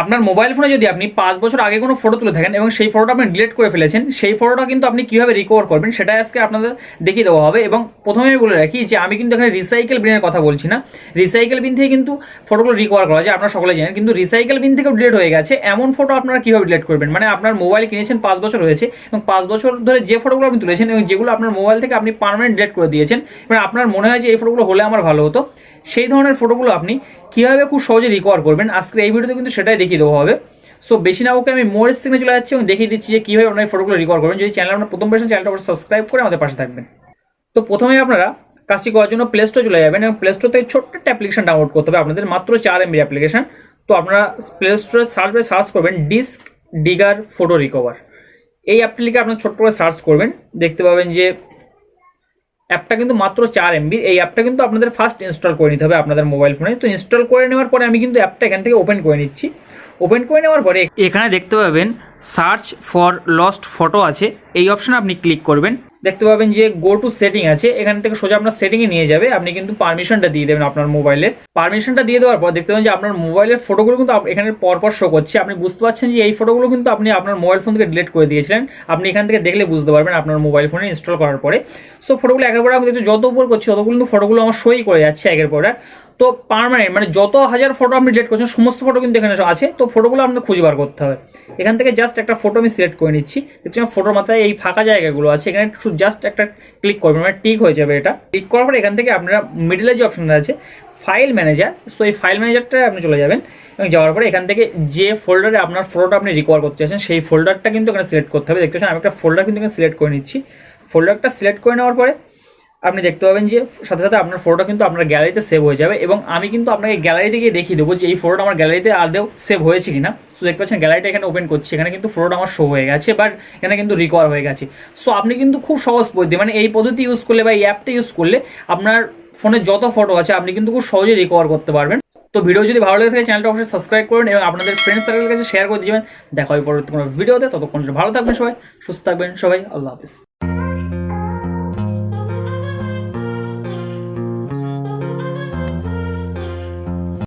আপনার মোবাইল ফোনে যদি আপনি পাঁচ বছর আগে কোনো ফটো তুলে থাকেন এবং সেই ফটোটা আপনি ডিলিট করে ফেলেছেন, সেই ফটোটা কিন্তু আপনি কীভাবে রিকভার করবেন সেটা আজকে আপনাদের দেখিয়ে দেওয়া হবে এবং প্রথমে আমি বলে রাখি যে আমি কিন্তু এখানে রিসাইকেল বিনের কথা বলছি না। রিসাইকেল বিন থেকে কিন্তু ফটোগুলো রিকভার করা যায়, আপনারা সকলে জানেন। কিন্তু রিসাইকেল বিন থেকেও ডিলিট হয়ে গেছে। এমন ফটো আপনারা কীভাবে ডিলিট করবেন? মানে আপনার মোবাইল কিনেছেন পাঁচ বছর হয়েছে এবং পাঁচ বছর ধরে যে ফটোগুলো আপনি তুলেছেন এবং যেগুলো আপনার মোবাইল থেকে আপনি পারমানেন্ট ডিলিট করে দিয়েছেন, এবার আপনার মনে হয় যে এই ফটোগুলো হলে আমার ভালো হতো। সেই ধরনের ফটোগুলো আপনি কীভাবে খুব সহজে রিকভার করবেন? আজকে এই ভিডিওতে কিন্তু সেটাই দেখিয়ে দেওয়া হবে। সো বেশি না ওকে আমি মোর স্ক্রিনে চলে যাচ্ছি এবং দেখিয়ে দিচ্ছি যে কীভাবে আপনার ফটোগুলো রিকভার করবেন। যদি চ্যানেল আপনার প্রথম পেয়েছেন চ্যানেলটা সাবস্ক্রাইব করে আমাদের পাশে থাকবেন। তো প্রথমে আপনারা কাজটি করার জন্য প্লে স্টোর চলে যাবেন এবং প্লে স্টোর থেকে ছোট্ট একটা অ্যাপ্লিকেশন ডাউনলোড করতে হবে। আপনাদের মাত্র চার এমবি অ্যাপ্লিকেশন তো আপনারা প্লে স্টোরে সার্চ বাই সার্চ করবেন ডিস্ক ডিগার ফটো রিকভার এই অ্যাপটিকে আপনার ছোট্ট করে সার্চ করবেন। দেখতে পাবেন যে অ্যাপটা কিন্তু মাত্র চার এমবি এই অ্যাপটা কিন্তু আপনাদের ফার্স্ট ইনস্টল করে নিতে হবে আপনাদের মোবাইল ফোনে তো ইনস্টল করে নেওয়ার পরে আমি কিন্তু অ্যাপটা এখান থেকে ওপেন করে নিচ্ছি। ওপেন করে নেওয়ার পরে এখানে দেখতে পাবেন সার্চ ফর লস্ট ফটো আছে। এই অপশানে আপনি ক্লিক করবেন। দেখতে পাবেন যে গো টু সেটিং আছে। এখান থেকে সোজা আপনার সেটিংয়ে নিয়ে যাবে। আপনি কিন্তু পারমিশনটা দিয়ে দেবেন আপনার মোবাইলের পারমিশনটা দিয়ে দেওয়ার পর দেখতে পাবেন যে আপনার মোবাইলের ফটোগুলো কিন্তু এখানে পরপর শো করছে। আপনি বুঝতে পারছেন যে এই ফটোগুলো কিন্তু আপনি আপনার মোবাইল ফোন থেকে ডিলিট করে দিয়েছিলেন। আপনি এখান থেকে দেখলে বুঝতে পারবেন আপনার মোবাইল ফোনে ইনস্টল করার পরে। সো ফটোগুলো একের পর আমি দেখছি যত উপর করছি, ততগুলো কিন্তু ফটোগুলো আমার সই করে যাচ্ছে একের পর এক। তো পারমানেন্ট মানে যত হাজার ফটো আপনি ডিলিট করছেন, সমস্ত ফটো কিন্তু এখানে আছে। তো ফটোগুলো আপনাকে খুঁজে বার করতে হবে। এখান থেকে জাস্ট একটা ফটো আমি সিলেক্ট করে নিচ্ছি। দেখছি ফটোর মাথায় এই ফাঁকা জায়গাগুলো আছে, এখানে জাস্ট একটা ক্লিক করবেন মানে টিক হয়ে যাবে এটা। ক্লিক করার পরে এখান থেকে আপনারা মিডিলে যে অপশনটা আছে ফাইল ম্যানেজার সো এই ফাইল ম্যানেজারটা আপনি চলে যাবেন, এবং যাওয়ার পরে এখান থেকে যে ফোল্ডারে আপনার ফটোটা আপনি রিকভার করতে চাইছেন, সেই ফোল্ডারটা কিন্তু এখানে সিলেক্ট করতে হবে। দেখতে পাচ্ছেন, আমি একটা ফোল্ডার কিন্তু এখানে সিলেক্ট করে নিচ্ছি। ফোল্ডারটা সিলেক্ট করে নেওয়ার পরে আপনি দেখতে পাবেন যে সাথে সাথে আপনার ফটোটা কিন্তু আপনার গ্যালারিতে সেভ হয়ে যাবে এবং আমি কিন্তু আপনাকে গ্যালারিতে গিয়ে দেখিয়ে দেবো যে এই ফটোটা আমার গ্যালারিতে আদৌ সেভ হয়েছে কিনা। সো দেখতে পাচ্ছেন গ্যালারিটা এখানে ওপেন করছি, এখানে কিন্তু ফটোটা আমার শো হয়ে গেছে বাট এখানে কিন্তু রিকভার হয়ে গেছে। সো আপনি কিন্তু খুব সহজ পদ্ধতি মানে এই পদ্ধতি ইউজ করলে বা এই অ্যাপটা ইউজ করলে আপনার ফোনে যত ফটো আছে, আপনি কিন্তু খুব সহজে রিকভার করতে পারবেন। তো ভিডিও যদি ভালো লাগে থাকে চ্যানেলটা অবশ্যই সাবস্ক্রাইব করুন এবং আপনাদের ফ্রেন্ডস সার্কেলের কাছে শেয়ার করে দিবেন। দেখা হয় পরবর্তী কোনো ভিডিওতে ততক্ষণ ভালো থাকবেন সবাই, সুস্থ থাকবেন সবাই, আল্লাহ হাফিজ।